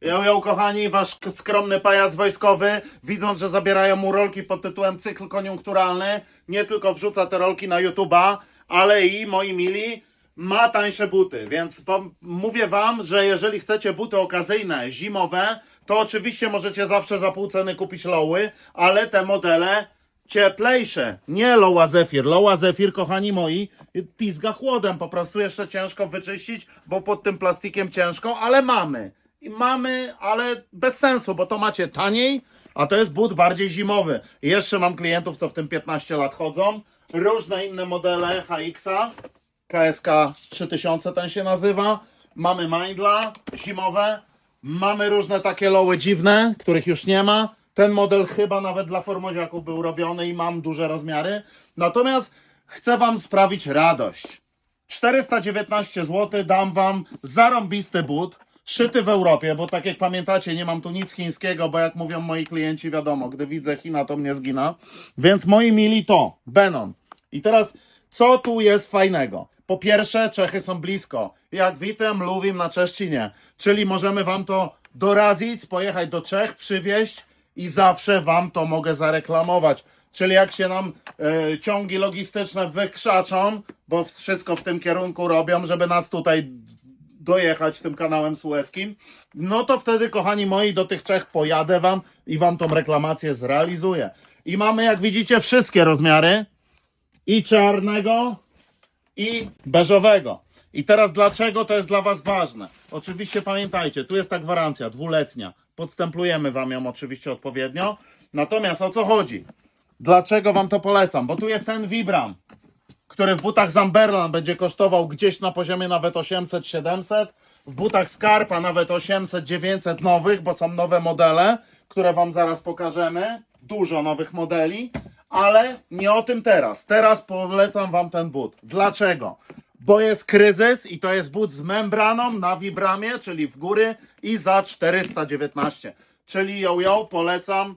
Yo, yo, kochani, wasz skromny pajac wojskowy, widząc, że zabierają mu rolki pod tytułem cykl koniunkturalny, nie tylko wrzuca te rolki na YouTube'a, ale i, moi mili, ma tańsze buty, więc mówię wam, że jeżeli chcecie buty okazyjne, zimowe, to oczywiście możecie zawsze za pół ceny kupić loły, ale te modele cieplejsze, nie Loła Zephyr. Loła Zephyr, kochani moi, pizga chłodem, po prostu jeszcze ciężko wyczyścić, bo pod tym plastikiem ciężko, ale mamy. I mamy, ale bez sensu, bo to macie taniej, a to jest but bardziej zimowy. Jeszcze mam klientów, co w tym 15 lat chodzą. Różne inne modele HX-a. KSK 3000 ten się nazywa. Mamy Mindla zimowe. Mamy różne takie loły dziwne, których już nie ma. Ten model chyba nawet dla formoziaków był robiony i mam duże rozmiary. Natomiast chcę Wam sprawić radość. 419 zł dam Wam zarąbisty but, szyty w Europie, bo tak jak pamiętacie, nie mam tu nic chińskiego, bo jak mówią moi klienci, wiadomo, gdy widzę China, to mnie zgina. Więc moi mili to, Benon. I teraz, co tu jest fajnego? Po pierwsze, Czechy są blisko. Jak witam, luwim na Czeszcinie. Czyli możemy Wam to dorazić, pojechać do Czech, przywieźć i zawsze Wam to mogę zareklamować. Czyli jak się nam e, ciągi logistyczne wykrzaczą, bo wszystko w tym kierunku robią, żeby nas tutaj dojechać tym kanałem sueskim, no to wtedy, kochani moi, do tych Czech pojadę Wam i Wam tą reklamację zrealizuję. I mamy, jak widzicie, wszystkie rozmiary i czarnego, i beżowego. I teraz dlaczego to jest dla Was ważne? Oczywiście pamiętajcie, tu jest ta gwarancja dwuletnia. Podstemplujemy Wam ją oczywiście odpowiednio. Natomiast o co chodzi? Dlaczego Wam to polecam? Bo tu jest ten Vibram, który w butach Zamberlan będzie kosztował gdzieś na poziomie nawet 800-700, w butach Scarpa nawet 800-900 nowych, bo są nowe modele, które Wam zaraz pokażemy. Dużo nowych modeli, ale nie o tym teraz. Teraz polecam Wam ten but. Dlaczego? Bo jest kryzys i to jest but z membraną na Vibramie, czyli w góry i za 419. Czyli ją polecam